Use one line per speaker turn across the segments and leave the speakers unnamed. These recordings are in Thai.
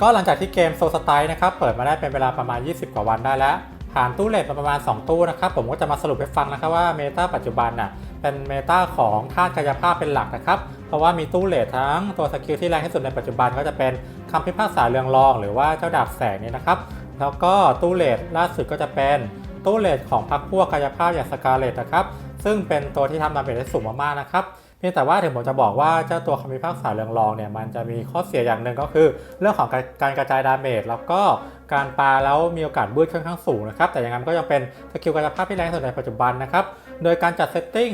ก็หลังจากที่เกมโซสไตล์นะครับเปิดมาได้เป็นเวลาประมาณ 20 กว่าวันได้แล้วผ่านตู้เลทมาประมาณ 2 ตู้นะครับผมก็จะมาสรุปให้ฟังนะครับว่าเมตาปัจจุบันน่ะเป็นเมตาของธาตุกายภาพเป็นหลักนะครับเพราะว่ามีตู้เลททั้งตัวสกิลที่แรงที่สุดในปัจจุบันก็จะเป็นคำพิพากษาเรืองรอง หรือว่าเจ้าดาบแสงนี่นะครับแล้วก็ตู้เลทล่าสุดก็จะเป็นตู้เลทของพรรคพวกกายภาพอย่างสกาเลตนะครับซึ่งเป็นตัวที่ทำดาเมจได้สูงมากๆนะครับ พียงแต่ว่าถึงผมจะบอกว่าเจ้าตัวคำพิพากษาเรืองรองเนี่ยมันจะมีข้อเสียอย่างหนึ่งก็คือ เรื่องของการกระจายดาเมจแล้วก็การปาแล้วมีโอกาสบูทค่อนข้างสูงนะครับแต่อย่างนั้นก็ยังเป็นสกิลกายภาพที่แรงสุดในปัจจุบันนะครับโดยการจัดเซตติ้ง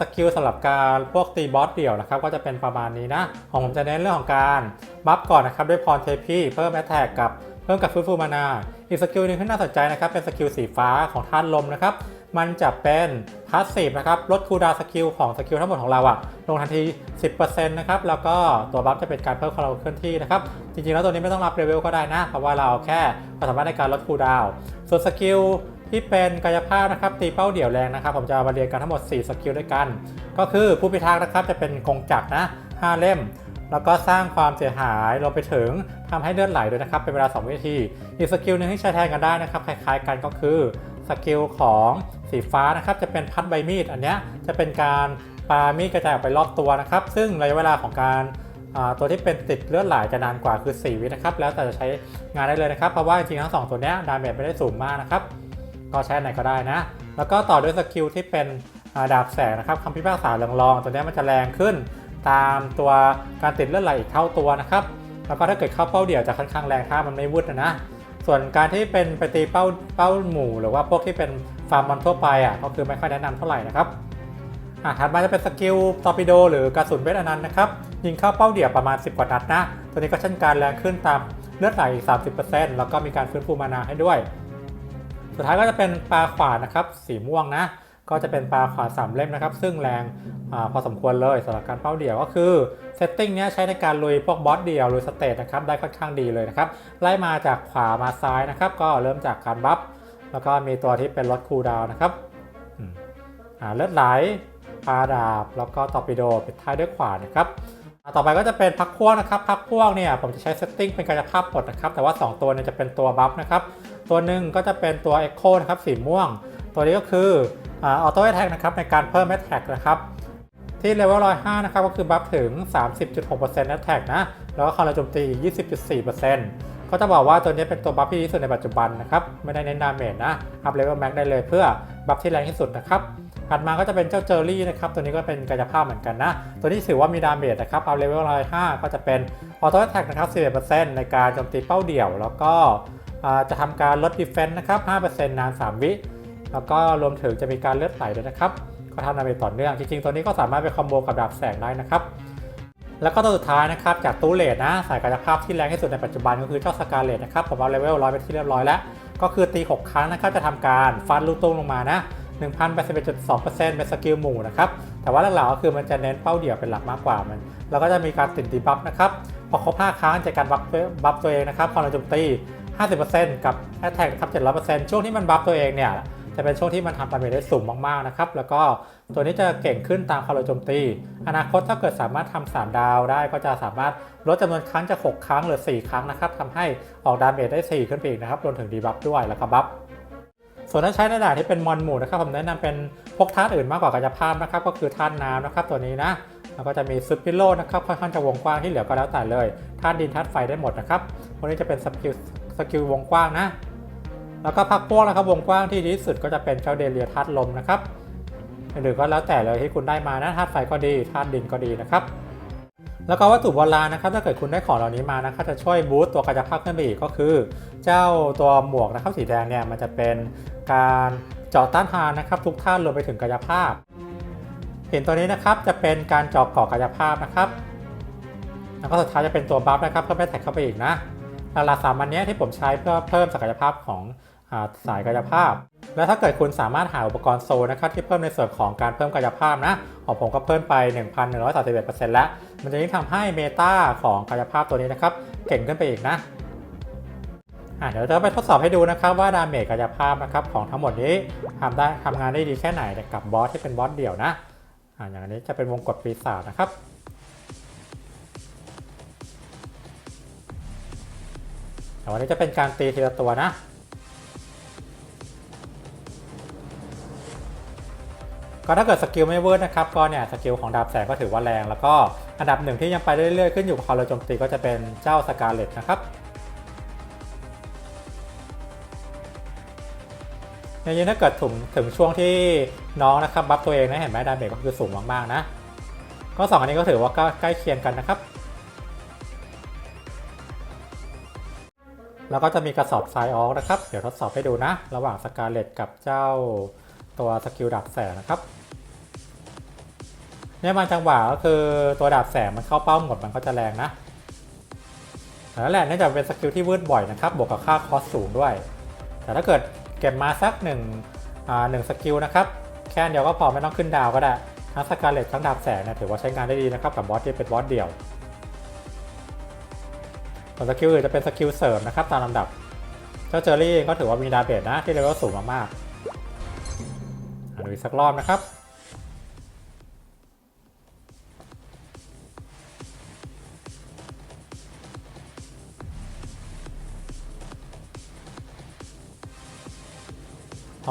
สกิลสำหรับการพวกตีบอสเดี่ยวนะครับก็จะเป็นประมาณนี้นะของผมจะเน้นเรื่องของการบัฟก่อนนะครับด้วยพรเทพีเพิ่มแอตแทกกับเพิ่มกับฟื้นฟูมานาอีกสกิลหนึงที่น่าสนใจนะครับเป็นสกิลสีฟ้าของธาตุลมนะครับ มันจะเป็นพาสซีฟนะครับลดคูลดาวสกิลของสกิลทั้งหมดของเราอะลงทันที 10%นะครับแล้วก็ตัวบัฟจะเป็นการเพิ่มความเร็วเคลื่อนที่นะครับจริงๆแล้วตัวนี้ไม่ต้องรับเลเวลก็ได้นะ เพราะว่าเราแค่ความสามารถในการลดคูลดาวส่วนสกิลที่เป็นกายภาพนะครับตีเป้าเดี่ยวแรงนะครับ ผมจะมาเรียนกันทั้งหมด 4 สกิลด้วยกัน ก็คือผู้พิทักษ์นะครับจะเป็นกงจักรนะ 5 เล่ม แล้วก็สร้างความเสียหายรวมไปถึงทำให้เลือดไหลด้วยนะครับ เป็นเวลา 2 วินาที อีกสกิลหนึ่งที่ใช้แทนกันได้นะครับ คล้ายๆกันก็คือสกิลของ สีฟ้านะครับจะเป็นพัดใบมีดอันเนี้ยจะเป็นการปามีดกระจายออกไปรอบตัวนะครับ ซึ่งระยะเวลาของการตัวที่เป็นติดเลือดไหลจะนานกว่าคือ 4 วินะครับ แล้วแต่จะใช้งานได้เลยนะครับ เพราะว่าจริงทั้งสองตัวเนี้ยดาเมจไม่ได้สูงมากนะครับ ก็ใช้ไหนก็ได้นะ แล้วก็ต่อด้วยสกิลที่เป็นดาบแสงนะครับคำพิพากษาเรืองรอง ตัวเนี้ยมันจะแรงขึ้น ตามตัวการติดเลือดไหลอีกเท่าตัวนะครับ แล้วก็ถ้าเกิดเข้าเป้าเดี่ยวจะค่อนข้างแรงถ้ามันไม่วุดนะนะ ส่วนการที่เป็นไปตีเป้าเป้าหมู่หรือว่าพวกที่เป็นฟาร์มมอนทั่วไปอะก็คือไม่ค่อยแนะนำเท่าไหร่นะครับอะถัดมาจะเป็นสกิลตอร์ปิโดหรือกระสุนเวทอนันต์นะครับยิงเข้าเป้าเดี่ยวประมาณ 10 กว่านัดนะ ตัวนี้ก็เช่นการแรงขึ้นตามเลือดไหลอีก30%แล้วก็มีการฟื้นฟูมานาให้ด้วย สุดท้ายก็จะเป็นปลาขวานนะครับสีม่วงนะ ก็จะเป็นปลาขวาสามเล่มนะครับ ซึ่งแรงอพอสมควรเลยสำหรับการเป้าเดี่ยวก็คือเซตติ้งนี้ใช้ในการลุยพวกบอสเดี่ยวลุยสเตทนะครับได้ค่อนข้างดีเลยนะครับไล่มาจากขวามาซ้ายนะครับ ก็เริ่มจากการบัฟแล้วก็มีตัวที่เป็นลดคูลดาวนะครับอ่าเลือดไหลปลาดาบ แล้วก็ตอร์ปิโดปิดท้ายด้วยขวานะครับต่อไปก็จะเป็นพักพวกนะครับพักพวกเนี่ยผมจะใช้เซตติ้งเป็นกายภาพหมดนะครับแต่ว่า 2 ตัวเนี่ยจะเป็นตัวบัฟนะครับตัวหนึ่งก็จะเป็นตัว Echo นะครับสีม่วง ตัวนี้ก็คือออโต้แอทแทกนะครับในการเพิ่มแอทแทกนะครับที่เลเวล105 นะครับก็คือบัฟถึง 30.6%แอทแทกนะ แล้วก็คอร์โจมตีอีก 20.4%ก็จะบอกว่าตัวนี้เป็นตัวบัฟที่ดีที่สุดในปัจจุบันนะครับ ไม่ได้เน้นดาเมจนะ อัพเลเวลแม็กได้เลยเพื่อบัฟที่แรงที่สุดนะครับถัดมาก็จะเป็นเจ้าเจอรี่นะครับ ตัวนี้ก็เป็นกายภาพเหมือนกันนะ ตัวนี้ถือว่ามีดาเมจนะครับ อัพเลเวล105 ก็จะเป็นออโต้แอทแทกนะครับ11%ในการโจมตีเป้าเดี่ยว แล้วก็จะทำการลดดีเฟนต์นะครับ5%นาน 3 วิ แล้วก็รวมถึงจะมีการเลือดไหลด้วยนะครับ ก็ทำดาเมจต่อเนื่อง จริงๆ ตัวนี้ก็สามารถไปคอมโบกับดาบแสงได้นะครับ แล้วก็ตัวสุดท้ายนะครับ จากตู้เลดนะ สายกายภาพที่แรงที่สุดในปัจจุบันก็คือเจ้าสกาเลตนะครับ ผมเอาเลเวลร้อยไปที่เรียบร้อยแล้ว ก็คือตี 6 ครั้งนะครับ จะทำการฟันลูกตุ้งลงมานะ1,81.2%เป็นสกิลหมู่นะครับ แต่ว่าหลักๆก็คือมันจะเน้นเป้าเดี่ยวเป็นหลักมากกว่ามัน แล้วก็จะมีการติดดีบัฟนะครับพอครบ5ครั้งจะการบัฟบัฟตัวเองนะครับพอเราโจมตี 50%กับแอตแทกครับ700%ช่วงที่มันบัฟตัวเองเนี่ย จะเป็นช่วงที่มันทำดาเมจได้สูงมากๆนะครับ แล้วก็ตัวนี้จะเก่งขึ้นตามความเร็วโจมตี อนาคตถ้าเกิดสามารถทำ3ดาวได้ก็จะสามารถลดจำนวนครั้งจาก6ครั้งเหลือ 4 ครั้งนะครับทำให้ออกดาเมจได้ 4 ขึ้นไปอีกนะครับรวมถึงดีบัฟด้วยแล้วก็บัฟส่วนถ้าใช้ในด่านที่เป็นมอนหมู่นะครับผมแนะนำเป็นพวกธาตุอื่นมากกว่ากายภาพนะครับก็คือธาตุน้ำนะครับตัวนี้นะแล้วก็จะมีซุปพิโลนะครับค่อนข้างจะวงกว้างที่เหลือก็แล้วแต่เลยธาตุดินธาตุไฟได้หมดนะครับพวกนี้จะเป็นสกิลสกิลวงกว้างนะ แล้วก็พักพวกนะครับวงกว้างที่ดีที่สุดก็จะเป็นเจ้าเดเลียธาตุลมนะครับหรือก็แล้วแต่เลยที่คุณได้มานะธาตุไฟก็ดีธาตุดินก็ดีนะครับแล้วก็วัตถุโบราณนะครับถ้าเกิดคุณได้ของเหล่านี้มานะครับจะช่วยบูสต์ตัวกายภาพขึ้นไปอีกก็คือ เจ้าตัวหมวกนะครับสีแดงเนี่ยมันจะเป็นการเจาะต้านทานนะครับทุกท่านรวมไปถึงกายภาพเห็นตัวนี้นะครับจะเป็นการเจาะเกาะกายภาพนะครับแล้วก็สุดท้ายจะเป็นตัวบัฟนะครับเพิ่มแอทแท็กเข้าไปอีกนะหลักสามอันนี้ที่ผมใช้เพื่อเพิ่มศักยภาพของ สายกายภาพ แล้วถ้าเกิดคุณสามารถหาอุปกรณ์โซนะครับที่เพิ่มในส่วนของการเพิ่มกายภาพนะของผมก็เพิ่มไป 1,131%แล้ว มันจะยิ่งทำให้เมตาของกายภาพตัวนี้นะครับเก่งขึ้นไปอีกนะอะเดี๋ยวเราจะไปทดสอบให้ดูนะครับว่าดาเมจกายภาพนะครับของทั้งหมดนี้ทำได้ทำงานได้ดีแค่ไหนกับบอสที่เป็นบอสเดี่ยวนะอะอย่างนี้จะเป็นวงกดปีศาจนะครับแต่วันนี้จะเป็นการตีทีละตัวนะ ก็ถ้าเกิดสกิลไม่เวิร์ดนะครับก็เนี่ยสกิลของดาบแสงก็ถือว่าแรง แล้วก็อันดับหนึ่งที่ยังไปเรื่อยๆขึ้นอยู่กับความเร็วโจมตีก็จะเป็นเจ้าสกาเลตนะครับในนี้ถ้าเกิดถึงถึงช่วงที่น้องนะครับบัฟตัวเองนะเห็นไหมดาเมจก็คือสูงมากๆนะ ก็สองอันนี้ก็ถือว่าก็ใกล้เคียงกันนะครับ แล้วก็จะมีกระสอบทรายออกนะครับ เดี๋ยวทดสอบให้ดูนะ ระหว่างสกาเลตกับเจ้าตัวสกิลดาบแสงนะครับ เนี่ยบางจังหวะก็คือตัวดาบแสงมันเข้าเป้าหมดมันก็จะแรงนะแต่นั่นแหละเนื่องจากเป็นสกิลที่วืดบ่อยนะครับ บวกกับค่าคอสสูงด้วย แต่ถ้าเกิดเก็บมาสักหนึ่งหนึ่งสกิลนะครับ แค่นเดียวก็พอไม่ต้องขึ้นดาวก็ได้ ทั้งสกาเลตทั้งดาบแสงเนี่ยถือว่าใช้งานได้ดีนะครับ กับบอสที่เป็นบอสเดี่ยว ส่วนสกิลอื่นจะเป็นสกิลเสริมนะครับตามลำดับ เจ้าเจอรี่เองก็ถือว่ามีดาเมจนะที่เลเวลสูงมากๆอะดูอีกสักรอบนะครับ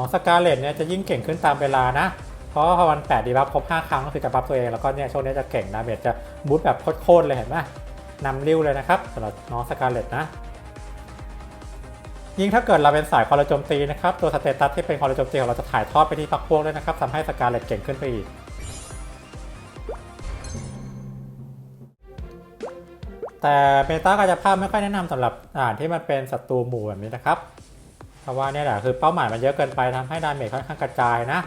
ของสกาเลตเนี่ยจะยิ่งเก่งขึ้นตามเวลานะ เพราะว่าพอวัน8ดีบัฟครบ5ครั้งก็คือจะบัฟตัวเอง แล้วก็เนี่ยช่วงนี้จะเก่งดาเมจจะบูทแบบโคตรเลยเห็นไหมนำริ้วเลยนะครับสำหรับน้องสกาเลตนะ ยิ่งถ้าเกิดเราเป็นสายคอร์โจมตีนะครับ ตัวสเตตัสที่เป็นคอร์โจมตีของเราจะถ่ายทอดไปที่พักพวกด้วยนะครับทำให้สกาเลตเก่งขึ้นไปอีกแต่เมตากายภาพไม่ค่อยแนะนำสำหรับอ่านที่มันเป็นศัตรูหมู่แบบนี้นะครับ ราะว่าเนี่ยแหละคือเป้าหมายมันเยอะเกินไปทำให้ดาเมจค่อนข้างกระจายนะ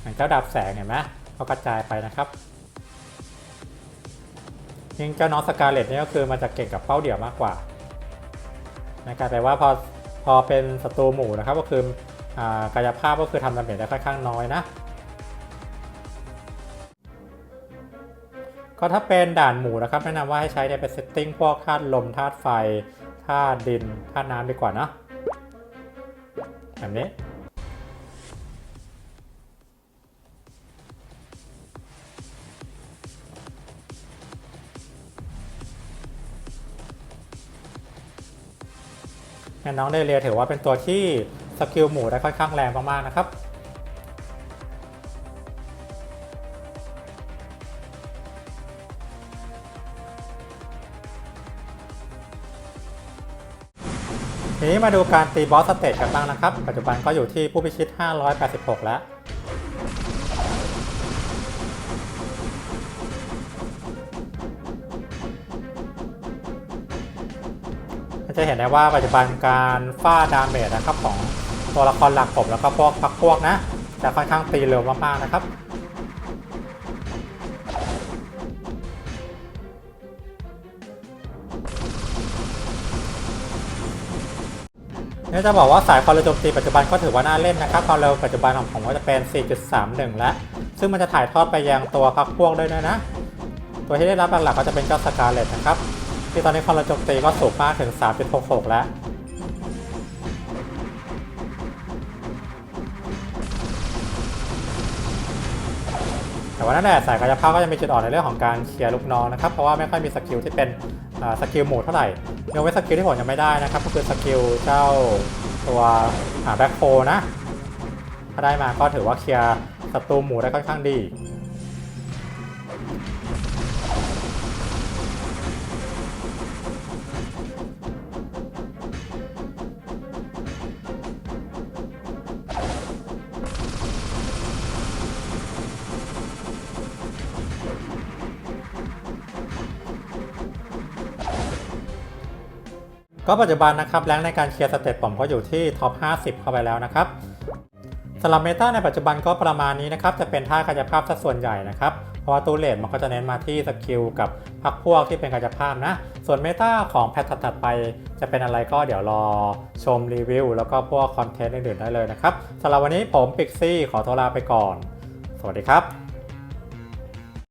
อย่างเจ้าดาบแสงเห็นไหมก็กระจายไปนะครับยิ่งเจ้าน้องสกาเลตเนี่ยก็คือมันจะเก่งกับเป้าเดี่ยวมากกว่านะกลายเป็นว่าพอพอเป็นศัตรูหมู่นะครับก็คืออกายภาพก็คือทำดาเมจได้ค่อนข้างน้อยนะก็ถ้าเป็นด่านหมู่นะครับแนะนำว่าให้ใช้เนี่ยเป็นเซตติ้งพวกธาตุลมธาตุไฟธาตุดินธาตุน้ำดีกว่านะ แบบนี้ น้องเดเรียถือว่าเป็นตัวที่สกิลหมูได้ค่อนข้างแรงมากๆนะครับ ทีนี้มาดูการตีบอสสเตจกันบ้างนะครับ ปัจจุบันก็อยู่ที่ผู้พิชิต 586 แล้ว จะเห็นได้ว่าปัจจุบันการฟาดดาเมจนะครับของตัวละครหลักผมแล้วก็พวกพักพวกนะ จะค่อนข้างตีเร็วมากๆนะครับ นี่ยจะบอกว่าสายความเร็วโจมตีปัจจุบันก็ถือว่าน่าเล่นนะครับความเร็วปัจจุบันของผมก็จะเป็น 4.31 แล้ว ซึ่งมันจะถ่ายทอดไปยังตัวพักพวกด้วยนะ ตัวที่ได้รับหลักๆก็จะเป็นเจ้าสกาเลตนะครับ ที่ตอนนี้ความเร็วโจมตีก็สูงมากถึง 3.66 แล้วแต่ว่านั่นแหละสายกายภาพก็จะมีจุดอ่อนในเรื่องของการเคลียร์ลูกน้องนะครับ เพราะว่าไม่ค่อยมีสกิลที่เป็นสกิลหมู่เท่าไหร่ ยกเว้นสกิลที่ผมยังไม่ได้นะครับ ก็คือสกิลเจ้าตัวแบ็คโฟนะ ถ้าได้มาก็ถือว่าเคลียร์ศัตรูหมูได้ค่อนข้างดี ก็ปัจจุบันนะครับแรงในการเคลียร์สเตตผมก็อยู่ที่ท็อป 50 เข้าไปแล้วนะครับสำหรับเมตาในปัจจุบันก็ประมาณนี้นะครับจะเป็นท่ากายภาพซะส่วนใหญ่นะครับเพราะว่าตูเลดมันก็จะเน้นมาที่สกิลกับพักพวกที่เป็นกายภาพนะ ส่วนเมตาของแพทถัดไป จะเป็นอะไรก็เดี๋ยวรอชมรีวิว แล้วก็พวกคอนเทนต์อื่นๆได้เลยนะครับสำหรับวันนี้ผมปิกซี่ขอตัวลาไปก่อน สวัสดีครับ